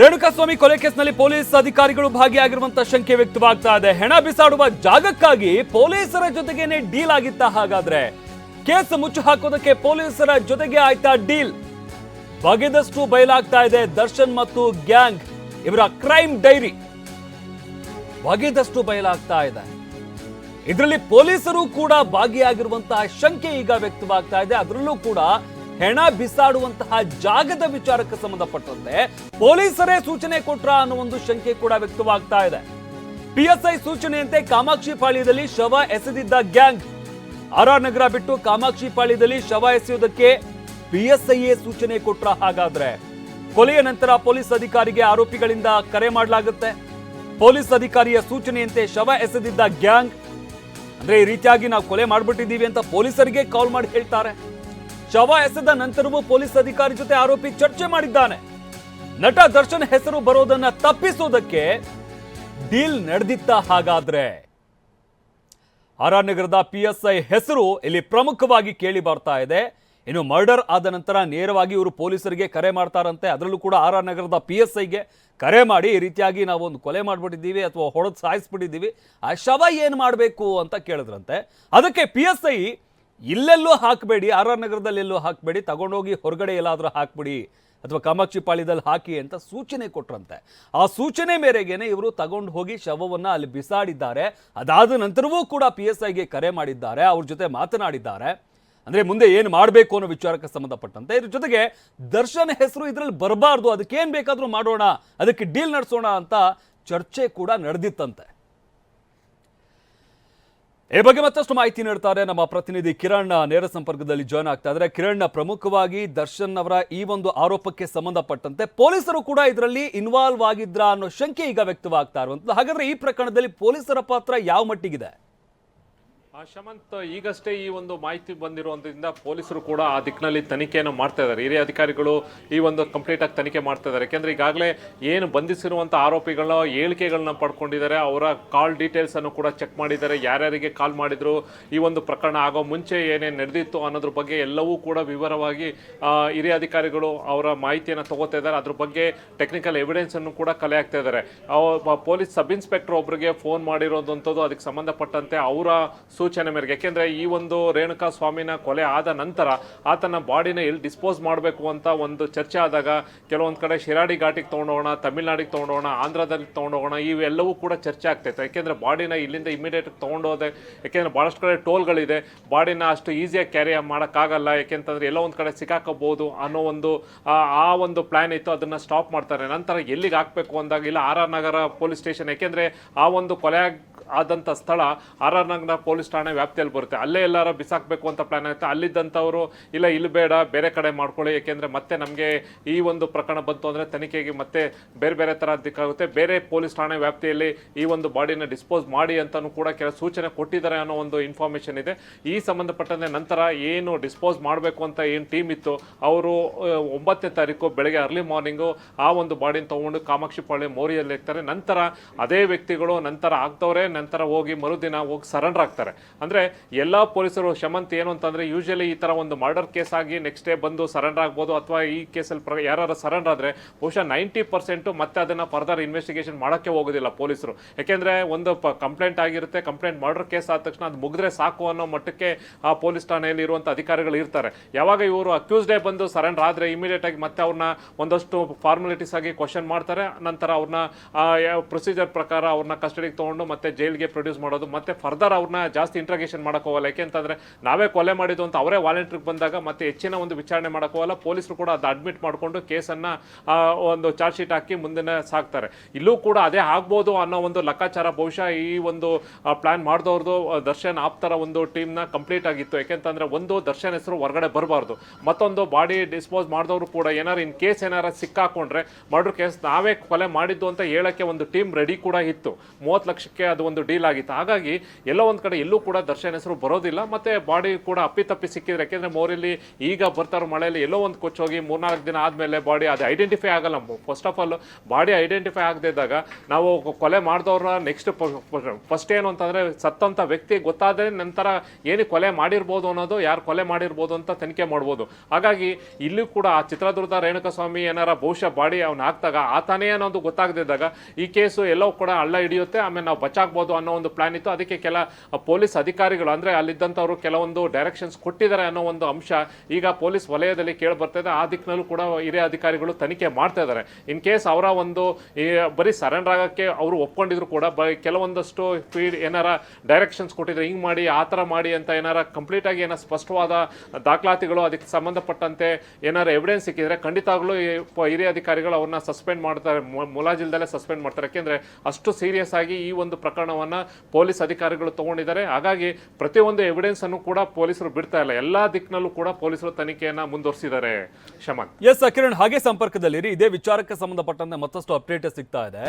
ರೇಣುಕಾಸ್ವಾಮಿ ಕೊಲೆ ಕೇಸ್ನಲ್ಲಿ ಪೊಲೀಸ್ ಅಧಿಕಾರಿಗಳು ಭಾಗಿಯಾಗಿರುವಂತಹ ಶಂಕೆ ವ್ಯಕ್ತವಾಗ್ತಾ ಇದೆ. ಹೆಣ ಬಿಸಾಡುವ ಜಾಗಕ್ಕಾಗಿ ಪೊಲೀಸರ ಜೊತೆಗೇನೆ ಡೀಲ್ ಆಗಿತ್ತ ಹಾಗಾದ್ರೆ? ಕೇಸ್ ಮುಚ್ಚು ಹಾಕೋದಕ್ಕೆ ಪೊಲೀಸರ ಜೊತೆಗೆ ಆಯ್ತಾ ಡೀಲ್? ಬಗೆದಷ್ಟು ಬಯಲಾಗ್ತಾ ಇದೆ ದರ್ಶನ್ ಮತ್ತು ಗ್ಯಾಂಗ್ ಇವರ ಕ್ರೈಮ್ ಡೈರಿ. ಬಗೆದಷ್ಟು ಬಯಲಾಗ್ತಾ ಇದೆ. ಇದರಲ್ಲಿ ಪೊಲೀಸರು ಕೂಡ ಭಾಗಿಯಾಗಿರುವಂತಹ ಶಂಕೆ ಈಗ ವ್ಯಕ್ತವಾಗ್ತಾ ಇದೆ. ಅದರಲ್ಲೂ ಕೂಡ ಹೆಣ ಬಿಸಾಡುವಂತಹ ಜಾಗದ ವಿಚಾರಕ್ಕೆ ಸಂಬಂಧಪಟ್ಟಂತೆ ಪೊಲೀಸರೇ ಸೂಚನೆ ಕೊಟ್ರ ಅನ್ನೋ ಒಂದು ಶಂಕೆ ಕೂಡ ವ್ಯಕ್ತವಾಗ್ತಾ ಇದೆ. ಪಿಎಸ್ಐ ಸೂಚನೆಯಂತೆ ಕಾಮಾಕ್ಷಿ ಪಾಳ್ಯದಲ್ಲಿ ಶವ ಎಸೆದಿದ್ದ ಗ್ಯಾಂಗ್. ಆರ್ ಆರ್ ನಗರ ಬಿಟ್ಟು ಕಾಮಾಕ್ಷಿ ಪಾಳ್ಯದಲ್ಲಿ ಶವ ಎಸೆಯುವುದಕ್ಕೆ ಪಿಎಸ್ಐಯೇ ಸೂಚನೆ ಕೊಟ್ರ ಹಾಗಾದ್ರೆ? ಕೊಲೆಯ ನಂತರ ಪೊಲೀಸ್ ಅಧಿಕಾರಿಗೆ ಆರೋಪಿಗಳಿಂದ ಕರೆ ಮಾಡಲಾಗುತ್ತೆ. ಪೊಲೀಸ್ ಅಧಿಕಾರಿಯ ಸೂಚನೆಯಂತೆ ಶವ ಎಸೆದಿದ್ದ ಗ್ಯಾಂಗ್. ಅಂದ್ರೆ ಈ ರೀತಿಯಾಗಿ ನಾವು ಕೊಲೆ ಮಾಡ್ಬಿಟ್ಟಿದ್ದೀವಿ ಅಂತ ಪೊಲೀಸರಿಗೆ ಕಾಲ್ ಮಾಡಿ ಹೇಳ್ತಾರೆ. ಶವ ಎಸೆದ ನಂತರವೂ ಪೊಲೀಸ್ ಅಧಿಕಾರಿ ಜೊತೆ ಆರೋಪಿ ಚರ್ಚೆ ಮಾಡಿದ್ದಾನೆ. ನಟ ದರ್ಶನ್ ಹೆಸರು ಬರೋದನ್ನ ತಪ್ಪಿಸೋದಕ್ಕೆ ಡೀಲ್ ನಡೆದಿತ್ತ ಹಾಗಾದ್ರೆ. ಪಿಎಸ್ಐ ನಗರದ ಪಿ ಎಸ್ ಐ ಹೆಸರು ಇಲ್ಲಿ ಪ್ರಮುಖವಾಗಿ ಕೇಳಿ ಬರ್ತಾ ಇದೆ. ಇನ್ನು ಮರ್ಡರ್ ಆದ ನಂತರ ನೇರವಾಗಿ ಇವರು ಪೊಲೀಸರಿಗೆ ಕರೆ ಮಾಡ್ತಾರಂತೆ. ಅದರಲ್ಲೂ ಕೂಡ ಆರ್ ಆರ್ ನಗರದ ಪಿ ಎಸ್ ಐಗೆ ಕರೆ ಮಾಡಿ ಈ ರೀತಿಯಾಗಿ ನಾವು ಒಂದು ಕೊಲೆ ಮಾಡಿಬಿಟ್ಟಿದ್ದೀವಿ ಅಥವಾ ಹೊಡೆದು ಸಾಯಿಸ್ಬಿಟ್ಟಿದ್ದೀವಿ. ಆ ಶವ ಏನು ಮಾಡಬೇಕು ಅಂತ ಕೇಳಿದ್ರಂತೆ. ಅದಕ್ಕೆ ಪಿ ಎಸ್ ಐ ಇಲ್ಲೆಲ್ಲೂ ಹಾಕಬೇಡಿ, ಆರ್ ಆರ್ ನಗರದಲ್ಲಿ ಎಲ್ಲೂ ಹಾಕಬೇಡಿ, ತಗೊಂಡೋಗಿ ಹೊರಗಡೆ ಎಲ್ಲಾದರೂ ಹಾಕ್ಬಿಡಿ ಅಥವಾ ಕಾಮಾಕ್ಷಿ ಪಾಳ್ಯದಲ್ಲಿ ಹಾಕಿ ಅಂತ ಸೂಚನೆ ಕೊಟ್ರಂತೆ. ಆ ಸೂಚನೆ ಮೇರೆಗೇನೆ ಇವರು ತಗೊಂಡು ಹೋಗಿ ಶವವನ್ನು ಅಲ್ಲಿ ಬಿಸಾಡಿದ್ದಾರೆ. ಅದಾದ ನಂತರವೂ ಕೂಡ ಪಿ ಎಸ್ ಐಗೆ ಕರೆ ಮಾಡಿದ್ದಾರೆ, ಅವ್ರ ಜೊತೆ ಮಾತನಾಡಿದ್ದಾರೆ. ಅಂದರೆ ಮುಂದೆ ಏನು ಮಾಡಬೇಕು ಅನ್ನೋ ವಿಚಾರಕ್ಕೆ ಸಂಬಂಧಪಟ್ಟಂತೆ. ಇದ್ರ ಜೊತೆಗೆ ದರ್ಶನ್ ಹೆಸರು ಇದರಲ್ಲಿ ಬರಬಾರ್ದು ಅದಕ್ಕೆ ಬೇಕಾದರೂ ಬೇಕಾದ್ರೂ ಮಾಡೋಣ, ಅದಕ್ಕೆ ಡೀಲ್ ನಡೆಸೋಣ ಅಂತ ಚರ್ಚೆ ಕೂಡ ನಡೆದಿತ್ತಂತೆ. ಈ ಬಗ್ಗೆ ಮತ್ತಷ್ಟು ಮಾಹಿತಿ ನೀಡ್ತಾರೆ ನಮ್ಮ ಪ್ರತಿನಿಧಿ ಕಿರಣ್. ನೇರ ಸಂಪರ್ಕದಲ್ಲಿ ಜಾಯ್ನ್ ಆಗ್ತಾ ಇದ್ದಾರೆ. ಕಿರಣ್, ಪ್ರಮುಖವಾಗಿ ದರ್ಶನ್ ಅವರ ಈ ಒಂದು ಆರೋಪಕ್ಕೆ ಸಂಬಂಧಪಟ್ಟಂತೆ ಪೊಲೀಸರು ಕೂಡ ಇದರಲ್ಲಿ ಇನ್ವಾಲ್ವ್ ಆಗಿದ್ರ ಅನ್ನೋ ಶಂಕೆ ಈಗ ವ್ಯಕ್ತವಾಗ್ತಾ ಇರುವಂತದ್ದು ಹಾಗಾದ್ರೆ ಈ ಪ್ರಕರಣದಲ್ಲಿ ಪೊಲೀಸರ ಪಾತ್ರ ಯಾವ ಮಟ್ಟಿಗಿದೆ? ಶಮಂತ್ ಈಗಷ್ಟೇ ಈ ಒಂದು ಮಾಹಿತಿ ಬಂದಿರುವುದರಿಂದ ಪೊಲೀಸರು ಕೂಡ ಆ ದಿಕ್ಕಿನಲ್ಲಿ ತನಿಖೆಯನ್ನು ಮಾಡ್ತಾ ಇದ್ದಾರೆ. ಹಿರಿಯ ಅಧಿಕಾರಿಗಳು ಈ ಒಂದು ಕಂಪ್ಲೀಟ್ ಆಗಿ ತನಿಖೆ ಮಾಡ್ತಾ ಇದ್ದಾರೆ. ಯಾಕೆಂದ್ರೆ ಈಗಾಗಲೇ ಏನು ಬಂಧಿಸಿರುವಂತ ಆರೋಪಿಗಳ ಹೇಳಿಕೆಗಳನ್ನ ಪಡ್ಕೊಂಡಿದ್ದಾರೆ. ಅವರ ಕಾಲ್ ಡೀಟೇಲ್ಸ್ ಅನ್ನು ಕೂಡ ಚೆಕ್ ಮಾಡಿದ್ದಾರೆ. ಯಾರ್ಯಾರಿಗೆ ಕಾಲ್ ಮಾಡಿದ್ರು, ಈ ಒಂದು ಪ್ರಕರಣ ಆಗೋ ಮುಂಚೆ ಏನೇನು ನಡೆದಿತ್ತು ಅನ್ನೋದ್ರ ಬಗ್ಗೆ ಎಲ್ಲವೂ ಕೂಡ ವಿವರವಾಗಿ ಹಿರಿಯ ಅಧಿಕಾರಿಗಳು ಅವರ ಮಾಹಿತಿಯನ್ನು ತಗೋತಾ ಇದ್ದಾರೆ. ಅದ್ರ ಬಗ್ಗೆ ಟೆಕ್ನಿಕಲ್ ಎವಿಡೆನ್ಸ್ ಅನ್ನು ಕೂಡ ಕಲೆ ಹಾಕ್ತಾ ಇದ್ದಾರೆ. ಪೊಲೀಸ್ ಸಬ್ ಇನ್ಸ್ಪೆಕ್ಟರ್ ಒಬ್ಬರಿಗೆ ಫೋನ್ ಮಾಡಿರೋದಂಥದ್ದು, ಅದಕ್ಕೆ ಸಂಬಂಧಪಟ್ಟಂತೆ ಅವರ ಸೂಚನೆ ಮೇರೆಗೆ. ಯಾಕೆಂದ್ರೆ ಈ ಒಂದು ರೇಣುಕಾ ಸ್ವಾಮಿನ ಕೊಲೆ ಆದ ನಂತರ ಆತನ ಬಾಡಿನ ಎಲ್ಲಿ ಡಿಸ್ಪೋಸ್ ಮಾಡಬೇಕು ಅಂತ ಒಂದು ಚರ್ಚೆ ಆದಾಗ ಕೆಲವೊಂದು ಕಡೆ ಶಿರಾಡಿ ಘಾಟಿಗೆ ತೊಗೊಂಡೋಗೋಣ, ತಮಿಳ್ನಾಡಿಗೆ ತೊಗೊಂಡೋಣ ಆಂಧ್ರದಲ್ಲಿ ತೊಗೊಂಡೋಗೋಣ, ಇವೆಲ್ಲವೂ ಕೂಡ ಚರ್ಚೆ ಆಗ್ತೈತೆ ಯಾಕೆಂದ್ರೆ ಬಾಡಿನ ಇಲ್ಲಿಂದ ಇಮಿಡಿಯೇಟ್ ತೊಗೊಂಡೋದೆ, ಯಾಕೆಂದ್ರೆ ಭಾಳಷ್ಟು ಕಡೆ ಟೋಲ್ಗಳಿದೆ. ಬಾಡಿನ ಅಷ್ಟು ಈಸಿಯಾಗಿ ಕ್ಯಾರಿ ಮಾಡೋಕ್ಕಾಗಲ್ಲ. ಯಾಕೆಂತಂದ್ರೆ ಎಲ್ಲೋ ಒಂದು ಕಡೆ ಸಿಕ್ಕಾಕೋಬಹುದು ಅನ್ನೋ ಒಂದು, ಆ ಒಂದು ಪ್ಲಾನ್ ಇತ್ತು. ಅದನ್ನ ಸ್ಟಾಪ್ ಮಾಡ್ತಾರೆ. ನಂತರ ಎಲ್ಲಿಗೆ ಹಾಕಬೇಕು ಅಂದಾಗ, ಇಲ್ಲ, R R Nagar police station. ಯಾಕೆಂದ್ರೆ ಆ ಒಂದು ಕೊಲೆ ಆದಂಥ ಸ್ಥಳ ಆರ್ ಆರ್ ನಗರ ಪೊಲೀಸ್ ಠಾಣೆ ವ್ಯಾಪ್ತಿಯಲ್ಲಿ ಬರುತ್ತೆ. ಅಲ್ಲೇ ಎಲ್ಲಾರ ಬಿಸಾಕಬೇಕು ಅಂತ ಪ್ಲಾನ್ ಆಗುತ್ತೆ. ಅಲ್ಲಿದ್ದಂಥವರು, ಇಲ್ಲ ಇಲ್ಲಿ ಬೇಡ, ಬೇರೆ ಕಡೆ ಮಾಡ್ಕೊಳ್ಳಿ. ಏಕೆಂದರೆ ಮತ್ತೆ ನಮಗೆ ಈ ಒಂದು ಪ್ರಕರಣ ಬಂತು ಅಂದರೆ ತನಿಖೆಗೆ ಮತ್ತೆ ಬೇರೆ ಬೇರೆ ಥರ ದಿಕ್ಕಾಗುತ್ತೆ ಬೇರೆ ಪೊಲೀಸ್ ಠಾಣೆ ವ್ಯಾಪ್ತಿಯಲ್ಲಿ ಈ ಒಂದು ಬಾಡಿನ ಡಿಸ್ಪೋಸ್ ಮಾಡಿ ಅಂತಲೂ ಕೂಡ ಕೆಲ ಸೂಚನೆ ಕೊಟ್ಟಿದ್ದಾರೆ ಅನ್ನೋ ಒಂದು ಇನ್ಫಾರ್ಮೇಷನ್ ಇದೆ. ಈ ಸಂಬಂಧಪಟ್ಟಂತೆ ನಂತರ ಏನು ಡಿಸ್ಪೋಸ್ ಮಾಡಬೇಕು ಅಂತ ಏನು ಟೀಮ್ ಇತ್ತು, ಅವರು ಒಂಬತ್ತನೇ ತಾರೀಕು ಬೆಳಗ್ಗೆ ಅರ್ಲಿ ಮಾರ್ನಿಂಗು ಆ ಒಂದು ಬಾಡಿನ ತೊಗೊಂಡು ಕಾಮಾಕ್ಷಿಪಾಳ್ಯ ಮೋರಿಯಲ್ಲಿ ಇರ್ತಾರೆ ನಂತರ ಅದೇ ವ್ಯಕ್ತಿಗಳು ನಂತರ ಆಗ್ತವ್ರೆ. ನಂತರ ಹೋಗಿ ಮರುದಿನ ಹೋಗಿ ಸರೆಂಡರ್ ಆಗ್ತಾರೆ. ಅಂದರೆ ಎಲ್ಲ ಪೊಲೀಸರು ಶಮಂತ್ ಏನು ಅಂತಂದರೆ ಯೂಶಲಿ ಈ ಥರ ಒಂದು ಮರ್ಡರ್ ಕೇಸ್ ಆಗಿ ನೆಕ್ಸ್ಟ್ ಡೇ ಬಂದು ಸರೆಂಡರ್ ಆಗ್ಬೋದು ಅಥವಾ ಈ ಕೇಸಲ್ಲಿ ಪ್ರ ಯಾರು ಸರೆಂಡರ್ ಆದರೆ ಬಹುಶಃ ನೈಂಟಿ ಪರ್ಸೆಂಟು ಮತ್ತೆ ಅದನ್ನು ಫರ್ದರ್ ಇನ್ವೆಸ್ಟಿಗೇಷನ್ ಮಾಡೋಕ್ಕೆ ಹೋಗೋದಿಲ್ಲ ಪೊಲೀಸರು. ಯಾಕೆಂದರೆ ಒಂದು ಕಂಪ್ಲೇಂಟ್ ಆಗಿರುತ್ತೆ ಕಂಪ್ಲೇಂಟ್ ಮರ್ಡರ್ ಕೇಸ್ ಆದ ತಕ್ಷಣ ಅದು ಮುಗಿದ್ರೆ ಸಾಕು ಅನ್ನೋ ಮಟ್ಟಕ್ಕೆ ಆ ಪೊಲೀಸ್ ಠಾಣೆಯಲ್ಲಿ ಇರುವಂಥ ಅಧಿಕಾರಿಗಳು ಇರ್ತಾರೆ. ಯಾವಾಗ ಇವರು ಅಕ್ಯೂಸ್ ಡೇ ಬಂದು ಸರೆಂಡರ್ ಆದರೆ ಇಮಿಡಿಯೇಟ್ ಆಗಿ ಮತ್ತೆ ಅವ್ರನ್ನ ಒಂದಷ್ಟು ಫಾರ್ಮಾಲಿಟೀಸ್ ಆಗಿ ಕ್ವಶನ್ ಮಾಡ್ತಾರೆ. ನಂತರ ಅವ್ರನ್ನ ಪ್ರೊಸೀಜರ್ ಪ್ರಕಾರ ಅವ್ರನ್ನ ಕಸ್ಟಡಿಗೆ ತೊಗೊಂಡು ಮತ್ತೆ ಜೈಲ್ಗೆ ಪ್ರೊಡ್ಯೂಸ್ ಮಾಡೋದು, ಮತ್ತೆ ಫರ್ದರ್ ಅವ್ರನ್ನ ಜಾಸ್ತಿ ಇಂಟ್ರಗೇಷನ್ ಹೋಗಲ್ಲ. ಯಾಕೆಂತಂದ್ರೆ ನಾವೇ ಕೊಲೆ ಮಾಡಿದ್ದು ಅಂತ ಅವರೇ ವಾಲಂಟ್ರಿಗೆ ಬಂದಾಗ, ಮತ್ತೆ ಹೆಚ್ಚಿನ ಒಂದು ವಿಚಾರಣೆ ಮಾಡೋಕ್ಕೋಗಲ್ಲ ಪೊಲೀಸರು ಕೂಡ ಅದು ಅಡ್ಮಿಟ್ ಮಾಡಿಕೊಂಡು ಕೇಸನ್ನ ಒಂದು ಚಾರ್ಜ್ ಶೀಟ್ ಹಾಕಿ ಮುಂದಿನ ಸಾಕ್ತಾರೆ. ಇಲ್ಲೂ ಕೂಡ ಅದೇ ಆಗ್ಬೋದು ಅನ್ನೋ ಒಂದು ಲೆಕ್ಕಾಚಾರ. ಬಹುಶಃ ಈ ಒಂದು ಪ್ಲಾನ್ ಮಾಡಿದವ್ರದ್ದು ದರ್ಶನ್ ಆಪ್ತರ ಒಂದು ಟೀಮ್ನ ಕಂಪ್ಲೀಟ್ ಆಗಿತ್ತು. ಯಾಕೆಂತಂದ್ರೆ ಒಂದು ದರ್ಶನ್ ಹೆಸರು ಹೊರಗಡೆ ಬರಬಾರ್ದು. ಮತ್ತೊಂದು ಬಾಡಿ ಡಿಸ್ಪೋಸ್ ಮಾಡಿದವರು ಕೂಡ ಏನಾರು ಇನ್ ಕೇಸ್ ಏನಾರ ಸಿಕ್ಕಾಕೊಂಡ್ರೆ ಮರ್ಡರ್ ಕೇಸ್ ನಾವೇ ಕೊಲೆ ಮಾಡಿದ್ದು ಅಂತ ಹೇಳಕ್ಕೆ ಒಂದು ಟೀಮ್ ರೆಡಿ ಕೂಡ ಇತ್ತು. ಮೂವತ್ತು ಲಕ್ಷಕ್ಕೆ ಅದು ಒಂದು ಡೀಲ್ ಆಗಿತ್ತು. ಹಾಗಾಗಿ ಎಲ್ಲೋ ಒಂದು ಕಡೆ ಎಲ್ಲೂ ಕೂಡ ದರ್ಶನ್ ಹೆಸರು ಬರೋದಿಲ್ಲ. ಮತ್ತೆ ಬಾಡಿ ಕೂಡ ಅಪ್ಪಿತಪ್ಪಿ ಸಿಕ್ಕಿದ್ರೆ ಯಾಕೆಂದ್ರೆ ಮೋರಿಲಿ ಈಗ ಬರ್ತಾರೋ ಮಳೆಯಲ್ಲಿ ಎಲ್ಲೋ ಒಂದು ಕೊಚ್ಚೋಗಿ ಮೂರ್ನಾಲ್ಕು ದಿನ ಆದಮೇಲೆ ಬಾಡಿ ಅದು ಐಡೆಂಟಿಫೈ ಆಗಲ್ಲ. First of all body identify ಆಗದೆ ಇದ್ದಾಗ ನಾವು ಕೊಲೆ ಮಾಡಿದವ್ರ ನೆಕ್ಸ್ಟ್ ಫಸ್ಟ್ ಏನು ಅಂತಂದ್ರೆ ಸತ್ತಂತ ವ್ಯಕ್ತಿ ಗೊತ್ತಾದ್ರೆ ನಂತರ ಏನು ಕೊಲೆ ಮಾಡಿರ್ಬೋದು ಅನ್ನೋದು, ಯಾರು ಕೊಲೆ ಮಾಡಿರ್ಬೋದು ಅಂತ ತನಿಖೆ ಮಾಡ್ಬೋದು. ಹಾಗಾಗಿ ಇಲ್ಲಿ ಕೂಡ ಆ ಚಿತ್ರದುರ್ಗದ ರೇಣುಕಸ್ವಾಮಿ ಏನಾರ ಬಹುಶಃ ಬಾಡಿ ಅವ್ನು ಹಾಕ್ದಾಗ ಆತನೇ ಅನ್ನೋದು ಗೊತ್ತಾಗದಿದ್ದಾಗ ಈ ಕೇಸು ಎಲ್ಲೋ ಕೂಡ ಹಳ್ಳ ಹಿಡಿಯುತ್ತೆ. ಆಮೇಲೆ ನಾವು ಬಚಾಕ್ಬೋದು ಅನ್ನೋ ಒಂದು ಪ್ಲಾನ್ ಇತ್ತು. ಅದಕ್ಕೆ ಕೆಲ ಪೊಲೀಸ್ ಅಧಿಕಾರಿಗಳು, ಅಂದ್ರೆ ಅಲ್ಲಿದ್ದಂಥವ್ರು ಕೆಲವೊಂದು ಡೈರೆಕ್ಷನ್ಸ್ ಕೊಟ್ಟಿದ್ದಾರೆ ಅನ್ನೋ ಒಂದು ಅಂಶ ಈಗ ಪೊಲೀಸ್ ವಲಯದಲ್ಲಿ ಕೇಳಿ ಬರ್ತಾ ಇದೆ ಆ ದಿಕ್ಕಿನಲ್ಲೂ ಕೂಡ ಹಿರಿಯ ಅಧಿಕಾರಿಗಳು ತನಿಖೆ ಮಾಡ್ತಾ ಇದ್ದಾರೆ. ಇನ್ ಕೇಸ್ ಅವರ ಒಂದು ಬರೀ ಸರೆಂಡರ್ ಆಗಕ್ಕೆ ಅವರು ಒಪ್ಕೊಂಡಿದ್ರು ಕೂಡ, ಬ, ಕೆಲವೊಂದಷ್ಟು ಫೀಡ್ ಏನಾರ ಡೈರೆಕ್ಷನ್ಸ್ ಕೊಟ್ಟಿದ್ರೆ, ಹಿಂಗೆ ಮಾಡಿ, ಆ ಥರ ಮಾಡಿ ಅಂತ ಏನಾರ ಕಂಪ್ಲೀಟ್ ಆಗಿ ಏನಾರ ಸ್ಪಷ್ಟವಾದ ದಾಖಲಾತಿಗಳು, ಅದಕ್ಕೆ ಸಂಬಂಧಪಟ್ಟಂತೆ ಏನಾರ ಎವಿಡೆನ್ಸ್ ಸಿಕ್ಕಿದ್ರೆ ಖಂಡಿತವಾಗ್ಲೂ ಹಿರಿಯ ಅಧಿಕಾರಿಗಳು ಅವ್ರನ್ನ ಸಸ್ಪೆಂಡ್ ಮಾಡ್ತಾರೆ. ಮುಲಾಜಿಲ್ದಲ್ಲೇ ಸಸ್ಪೆಂಡ್ ಮಾಡ್ತಾರೆ. ಯಾಕೆಂದರೆ ಅಷ್ಟು ಸೀರಿಯಸ್ ಆಗಿ ಈ ಒಂದು ಪ್ರಕರಣವನ್ನ ಪೊಲೀಸ್ ಅಧಿಕಾರಿಗಳು ತಗೊಂಡಿದ್ದಾರೆ. ಹಾಗಾಗಿ ಪ್ರತಿಯೊಂದು ಎವಿಡೆನ್ಸ್ ಅನ್ನು ಕೂಡ ಪೊಲೀಸರು ಬಿಡ್ತಾ ಇಲ್ಲ. ಎಲ್ಲಾ ದಿಕ್ಕಿನಲ್ಲೂ ಕೂಡ ಪೊಲೀಸರು ತನಿಖೆಯನ್ನ ಮುಂದುವರಿಸಿದ್ದಾರೆ. ಶಮನ್. ಎಸ್ ಕಿರಣ್, ಹಾಗೆ ಸಂಪರ್ಕದಲ್ಲಿರಿ. ಇದೇ ವಿಚಾರಕ್ಕೆ ಸಂಬಂಧಪಟ್ಟಂತೆ ಮತ್ತಷ್ಟು ಅಪ್ಡೇಟ್ ಸಿಗ್ತಾ ಇದೆ.